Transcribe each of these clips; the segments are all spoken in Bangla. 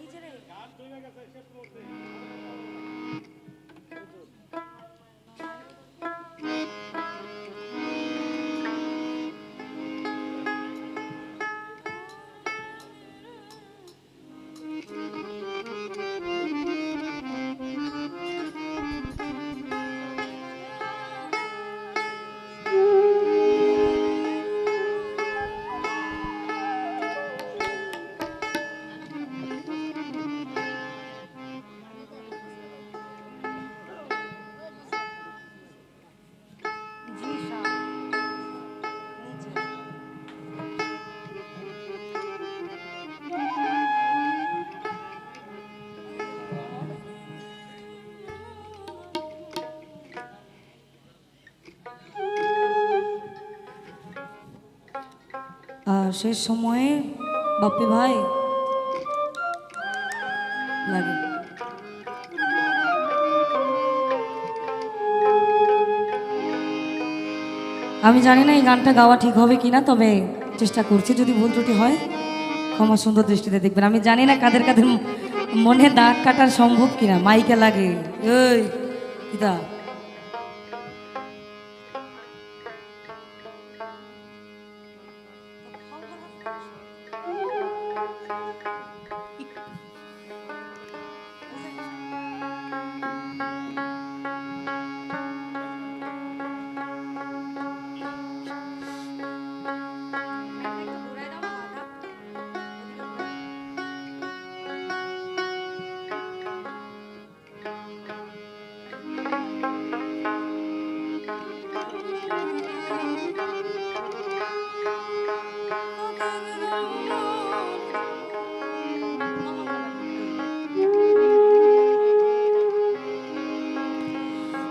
लीजिए সে সময়ে বাপ্পি ভাই লাগে। আমি জানি না এই গানটা গাওয়া ঠিক হবে কিনা, তবে চেষ্টা করছি যদি ভুল ত্রুটি হয়, ক্ষমা সুন্দর দৃষ্টিতে দেখবেন। আমি জানি না কাদের কাদের মনে দাগ কাটার সম্ভব কিনা, মাইকে লাগে। ওই কিতা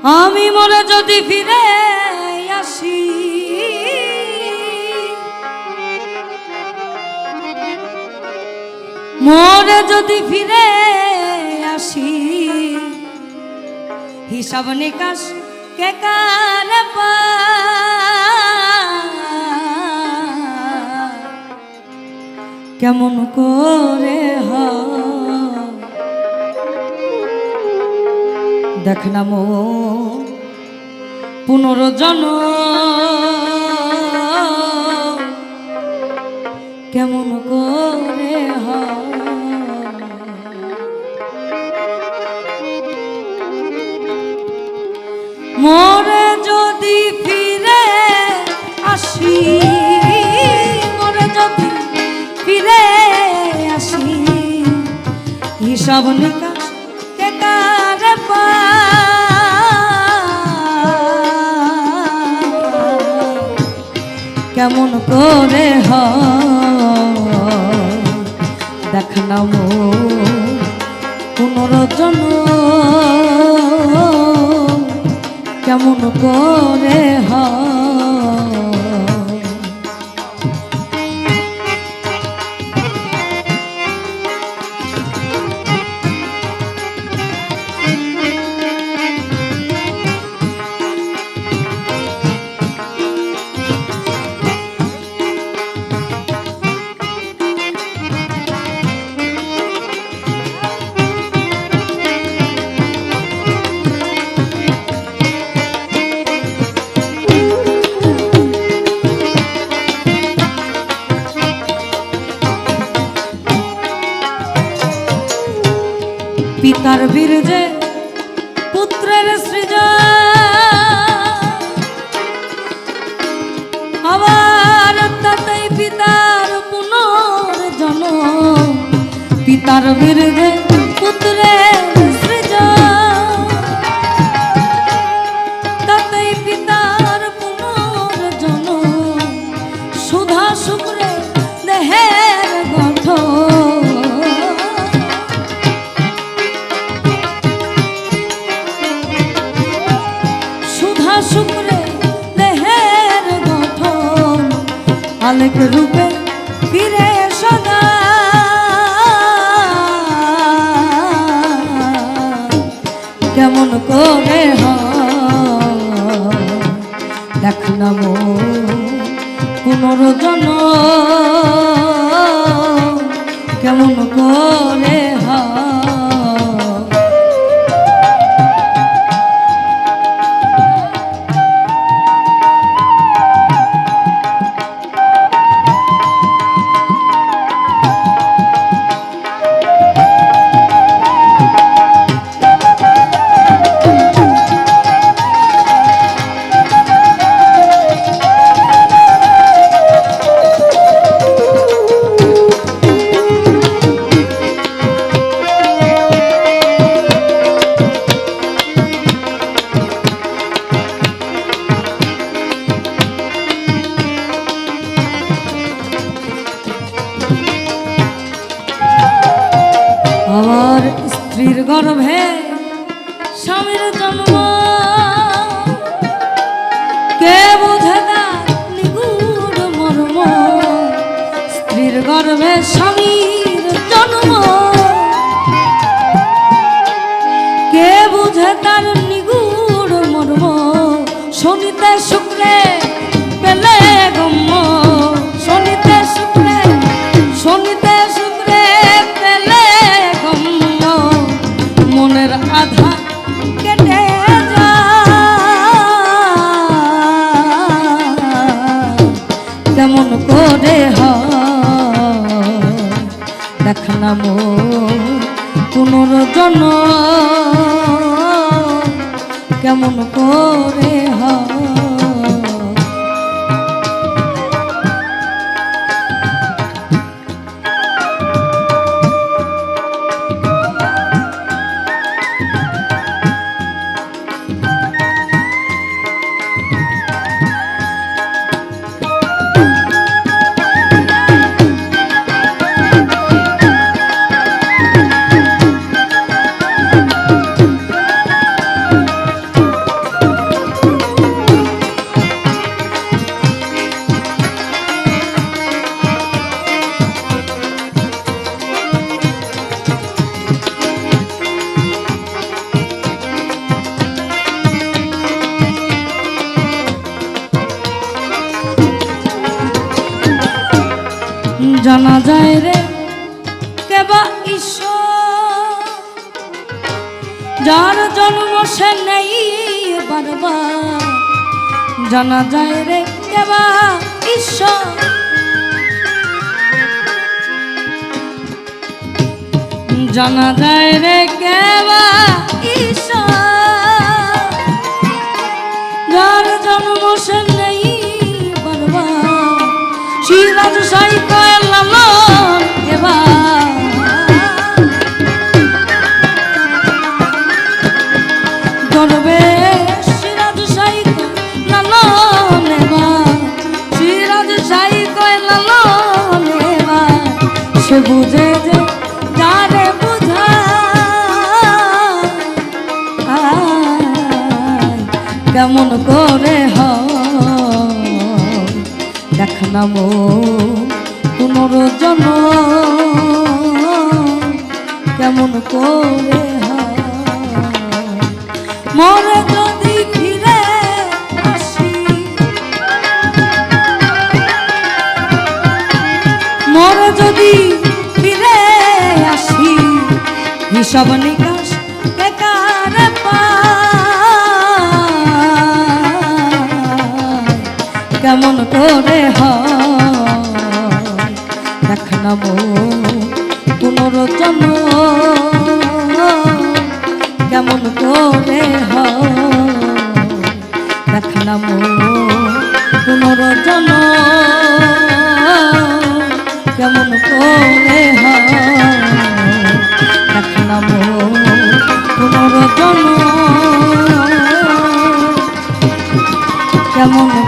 আমি মরে যদি ফিরে আসি। মরে যদি ফিরে আসি। হিসাব নিকাশ কে কার কেমন করে হয়? দেখ না মো পুনর্জন কেমন করে? মোরে যদি ফিরে আসি, মোরে যদি ফিরে আসি, হিসাব নিকাশ কেমন করে হ দেখ পুনরজন কেমন করে হয়? পিতার বীর্যে পুত্রের সৃজন আবার পিতার পুনর্জন পিতার বীর্যে রূপে ফিরে সদা কেমন করে দেখ নাম পুনর্জন কেমন করে স্ত্রীর গর্ভে স্বামীর জন্ম। কে বুঝে না নিগুড় মর্ম? স্ত্রীর গর্ভে স্বামীর যার জন্ম সে নেই বারবার। জানা যায় রে কেবা ঈশ্বর। জানা যায় রে কেবা ঈশ্বর। বুঝে যে বুঝা। কেমন করে হ দেখ না হিসাব নিকাশ পায়। কেমন করে দেখ না মো পুনর্জন কেমন করে দেখ না মো পুনর্জন কেমন করে হয়? পাব কেমন